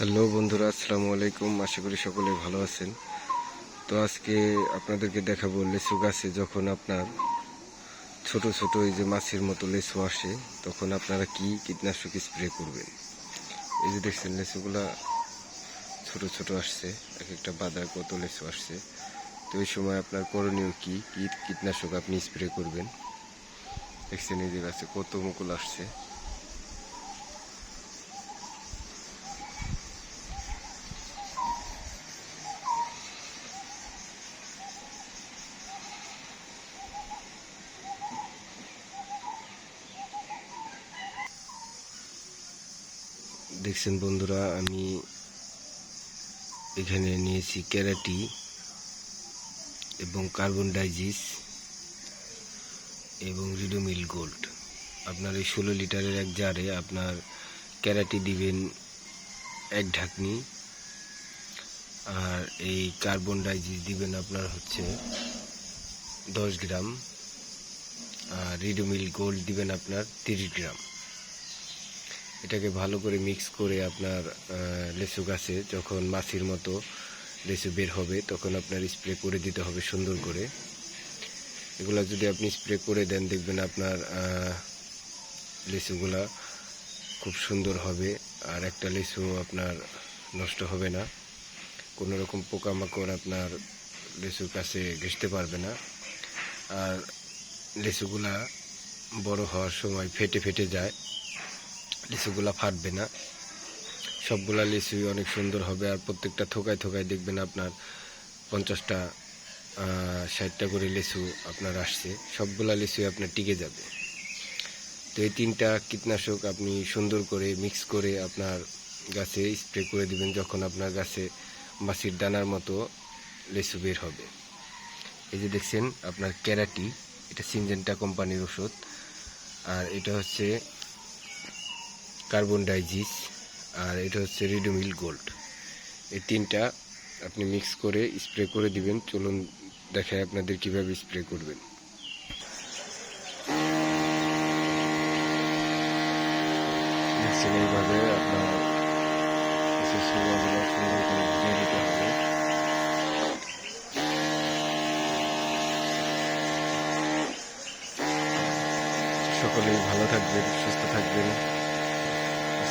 Hello বন্ধুরা, আসসালামু আলাইকুম। আশা করি সকলে ভালো আছেন। তো আজকে আপনাদেরকে দেখাবো লেচু গাছে যখন আপনার ছোট ছোট এই যে মাছের মতো লেচু আসে, তখন আপনারা কি কীটনাশক স্প্রে করবেন? এই যে দেখছেন লেচুগুলা ছোট ছোট আসছে এক একটা বাদার কত লেচু আসছে। তো এই সময় আপনার করণীয় কি কীটনাশক আপনি স্প্রে করবেন? দেখছেন এই যে গাছে কত মুকুল আসছে। দেখছেন বন্ধুরা, আমি এখানে নিয়েছি ক্যারাটি এবং কার্বন ডাইজিস এবং রিডোমিল গোল্ড। আপনার এই ষোলো লিটারের এক জারে আপনার ক্যারাটি দিবেন এক ঢাকনি। আর এই কার্বন ডাইজিস দিবেন আপনার হচ্ছে দশ গ্রাম। আর রিডোমিল গোল্ড দিবেন আপনার তিরিশ গ্রাম। এটাকে ভালো করে মিক্স করে আপনার লেচু গাছে যখন মাছির মতো লেচু বের হবে তখন আপনার স্প্রে করে দিতে হবে সুন্দর করে। এগুলা যদি আপনি স্প্রে করে দেন দেখবেন আপনার আহ, লিচুগুলা খুব সুন্দর হবে আর একটা লিচু আপনার নষ্ট হবে না। কোনো রকম পোকামাকড় আপনার লিচুর কাছে ঘেসতে পারবে না। আর লিচুগুলা বড় হওয়ার সময় ফেটে ফেটে যায়। লিচুগুলা ফাটবে না। সবগুলা লিচুই অনেক সুন্দর হবে আর প্রত্যেকটা থোকায় থোকায় দেখবেন আপনার পঞ্চাশটা ষাটটা করে লিচু আপনার আসছে। সবগুলা লিচুই আপনার টিকে যাবে। তো এই তিনটা কীটনাশক আপনি সুন্দর করে মিক্স করে আপনার গাছে স্প্রে করে দিবেন যখন আপনার গাছে মাছির দানার মতো লিচু বের হবে। এই যে দেখছেন, আপনার ক্যারাটি, এটা সিনজেন্টা কোম্পানির ওষুধ। আর এটা হচ্ছে কার্বন ডাইজিস আর এটা হচ্ছে রিডোমিল গোল্ড। এই তিনটা আপনি মিক্স করে স্প্রে করে দিবেন। চলুন দেখায় আপনাদের কীভাবে স্প্রে করবেন। সকলেই ভালো থাকবেন, সুস্থ থাকবেন।